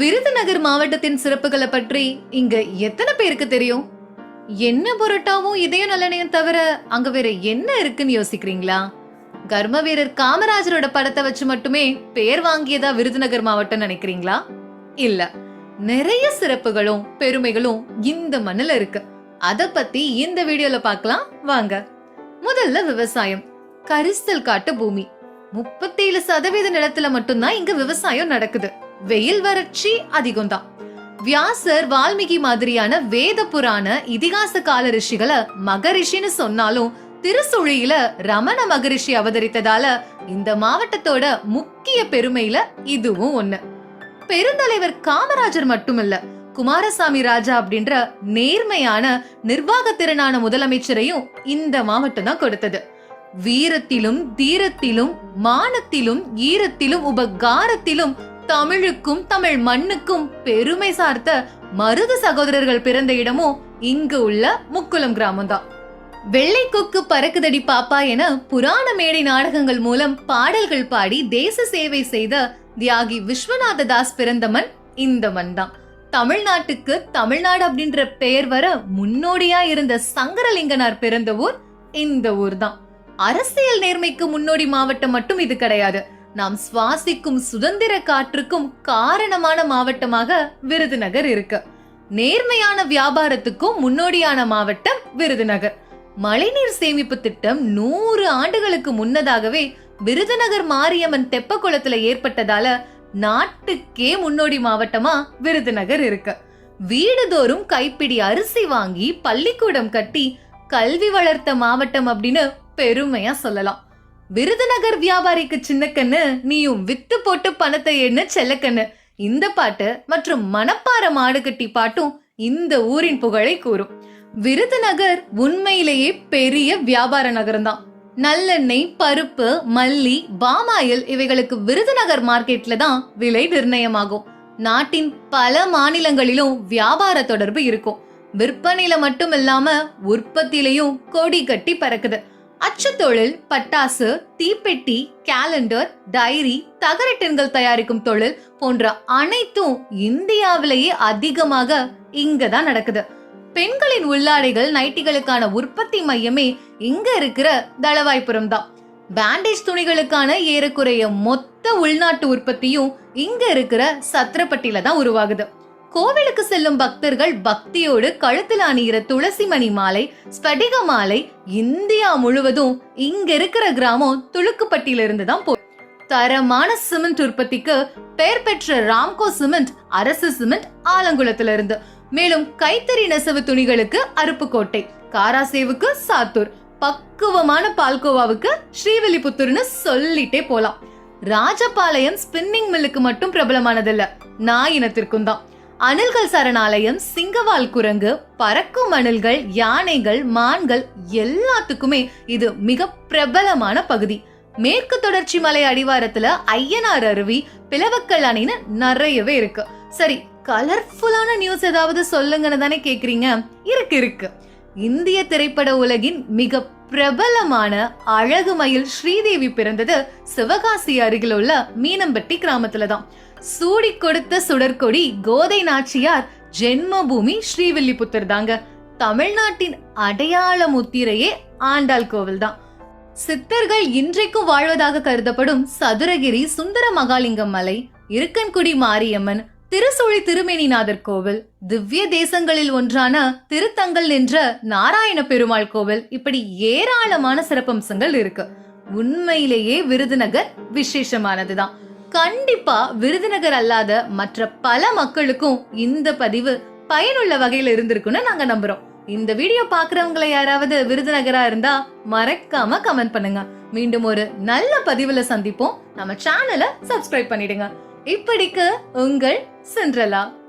விருதுநகர் மாவட்டத்தின் சிறப்புகளை பற்றி இங்க எத்தனை பேருக்கு தெரியும்? என்ன பொருட்டாவும் இதய நலனையும் தவிர அங்க வேற என்ன இருக்குன்னு யோசிக்கிறீங்களா? கர்ம வீரர் காமராஜரோட படத்தை வச்சு மட்டுமே பேர் வாங்கியதா விருதுநகர் மாவட்டம் நினைக்கிறீங்களா? இல்ல. நிறைய சிறப்புகளும் பெருமைகளும் இந்த மண்ணுல இருக்கு. அத பத்தி இந்த வீடியோல பார்க்கலாம் வாங்க. முதல்ல விவசாயம். கரிசல் காட்டு பூமி. முப்பத்தேழு சதவீத நிலத்துல மட்டும்தான் இங்க விவசாயம் நடக்குது. வெயில் வறட்சி அதிகம்தான். வியாசர் வால்மீகி மாதிரியான வேத புராண இதிகாச கால ரிஷிகளை மகரிஷின்னு சொன்னாலும் திருசுழியில ரமண மகரிஷி அவதரித்ததால இந்த மாவட்டத்தோட முக்கிய பெருமையில இதுவும் ஒண்ணு. பெருந்தலைவர் காமராஜர் மட்டுமல்ல குமாரசாமி ராஜா அப்படின்ற நேர்மையான நிர்வாக திறனான முதலமைச்சரையும் இந்த மாவட்டம் தான் கொடுத்தது. வீரத்திலும் தீரத்திலும் மானத்திலும் ஈரத்திலும் உபகாரத்திலும் தமிழுக்கும் தமிழ் மண்ணுக்கும் பெருமை சார்த்த மருது சகோதரர்கள் பிறந்த இடமும் இங்கு உள்ள முக்குளம் கிராமம் தான் வெள்ளை கொக்கு பறக்குதடி பாப்பா என புராண மேடை நாடகங்கள் மூலம் பாடல்கள் பாடி தேச சேவை செய்த தியாகி விஸ்வநாத தாஸ் பிறந்த மண் இந்த மண் தான் தமிழ்நாட்டுக்கு தமிழ்நாடு அப்படின்ற பெயர் வர முன்னோடியா இருந்த சங்கரலிங்கனார் பிறந்த ஊர் இந்த ஊர் தான் அரசியல் நேர்மைக்கு முன்னோடி மாவட்டம் மட்டும் இது கிடையாது. நாம் சுவாசிக்கும் சுதந்திர காற்றுக்கும் காரணமான மாவட்டமாக விருதுநகர் இருக்கு. நேர்மையான வியாபாரத்துக்கும் முன்னோடியான மாவட்டம் விருதுநகர். மழைநீர் சேமிப்பு திட்டம் நூறு ஆண்டுகளுக்கு முன்னதாகவே விருதுநகர் மாரியம்மன் தெப்ப குளத்துல ஏற்பட்டதால நாட்டுக்கே முன்னோடி மாவட்டமா விருதுநகர் இருக்கு. வீடுதோறும் கைப்பிடி அரிசி வாங்கி பள்ளிக்கூடம் கட்டி கல்வி வளர்த்த மாவட்டம் அப்படின்னு பெருமையா சொல்லலாம். விருதுநகர் வியாபாரிக்கு சின்னக்கண்ணு நீயும் வித்து போட்டு பணத்தை எண்ண செல்லக்கண்ணு இந்த பாட்டு மற்றும் மணப்பாற மாடுகட்டி பாட்டும் இந்த ஊரின் புகழை கூறும். விருதுநகர் உண்மையிலேயே பெரிய வியாபார நகரம்தான். நல்லெண்ணெய் பருப்பு மல்லி பாமாயில் இவைகளுக்கு விருதுநகர் மார்க்கெட்ல தான் விலை நிர்ணயமாகும். நாட்டின் பல மாநிலங்களிலும் வியாபார தொடர்பு இருக்கும். விற்பனையில மட்டும் இல்லாம உற்பத்தியிலையும் கொடி கட்டி பறக்குது. அச்சுத்தொழில் பட்டாசு தீப்பெட்டி கேலண்டர் டைரி தகரட்டின்கள் தயாரிக்கும் தொழில் போன்ற அனைத்தும் இந்தியாவிலேயே அதிகமாக இங்க தான் நடக்குது. பெண்களின் உள்ளாடைகள் நைட்டிகளுக்கான உற்பத்தி மையமே இங்க இருக்கிற தளவாய்புரம் தான். பேண்டேஜ் துணிகளுக்கான ஏறக்குறைய மொத்த உள்நாட்டு உற்பத்தியும் இங்க இருக்கிற சத்திரப்பட்டியில தான் உருவாகுது. கோவிலுக்கு செல்லும் பக்தர்கள் பக்தியோடு கழுத்தில் அணிகிற துளசி மணி மாலை ஸ்படிக மாலை இந்தியா முழுவதும் இங்க இருக்கிற கிராமம் துளுக்குப்பட்டியிலிருந்து தான் போ தரமான சிமெண்ட் உற்பத்திக்கு பெயர் பெற்ற ராம்கோ சிமெண்ட் அரசு சிமெண்ட் ஆலங்குளத்துல இருந்து மேலும் கைத்தறி நெசவு துணிகளுக்கு அருப்புக்கோட்டை காராசேவுக்கு சாத்தூர் பக்குவமான பால்கோவாவுக்கு ஸ்ரீவில்லிபுத்தூர்னு சொல்லிட்டே போலாம். ராஜபாளையம் ஸ்பின்னிங் மில்லுக்கு மட்டும் பிரபலமானதில்ல நாய் இனத்திற்கும் தான் அணில்கள் சரணாலயம் சிங்கவால் குரங்கு பறக்கும் அணில்கள் யானைகள் மான்கள் எல்லாத்துக்குமே இது மிக பிரபலமான பகுதி. மேற்கு தொடர்ச்சி மலை அடிவாரத்துல ஐயனார் அருவி பிளவக்கல் அணைன்னு நிறையவே இருக்கு. சரி கலர்ஃபுல்லான நியூஸ் ஏதாவது சொல்லுங்கன்னு தானே கேக்குறீங்க? இருக்கு இருக்கு. இந்திய திரைப்பட உலகின் மிக பிரபலமான அழகு மயில் ஸ்ரீதேவி பிறந்தது சிவகாசி அருகில் உள்ள மீனம்பட்டி கிராமத்துல தான். சூடி கொடுத்த சுடற்கொடி கோதை நாச்சியார் ஜென்மபூமி ஸ்ரீவில்லிபுத்தர் தாங்க. தமிழ்நாட்டின் அடையாள முத்திரையே ஆண்டாள் கோவில் தான். சித்தர்கள் இன்றைக்கும் வாழ்வதாக கருதப்படும் சதுரகிரி சுந்தர மகாலிங்கம் மலை இருக்கன்குடி மாரியம்மன் திருசுழி திருமேனிநாதர் கோவில் திவ்ய தேசங்களில் ஒன்றான திருத்தங்கல் என்ற நாராயண பெருமாள் கோவில். இப்படி ஏராளமான சிறப்பம்சங்கள் இருக்கு. உண்மையிலேயே விருதுநகர் விசேஷமானதுதான். கண்டிப்பா விருதுநகர் அல்லாத மற்ற பல மக்களுக்கும் இந்த பதிவு பயனுள்ள வகையில் இருந்திருக்குன்னு நாங்க நம்புறோம். இந்த வீடியோ பாக்குறவங்கள யாராவது விருதுநகரா இருந்தா மறக்காம கமெண்ட் பண்ணுங்க. மீண்டும் ஒரு நல்ல பதிவுல சந்திப்போம். நம்ம சேனலை சப்ஸ்கிரைப் பண்ணிடுங்க. இப்படிக்கு உங்கள் Cinderella.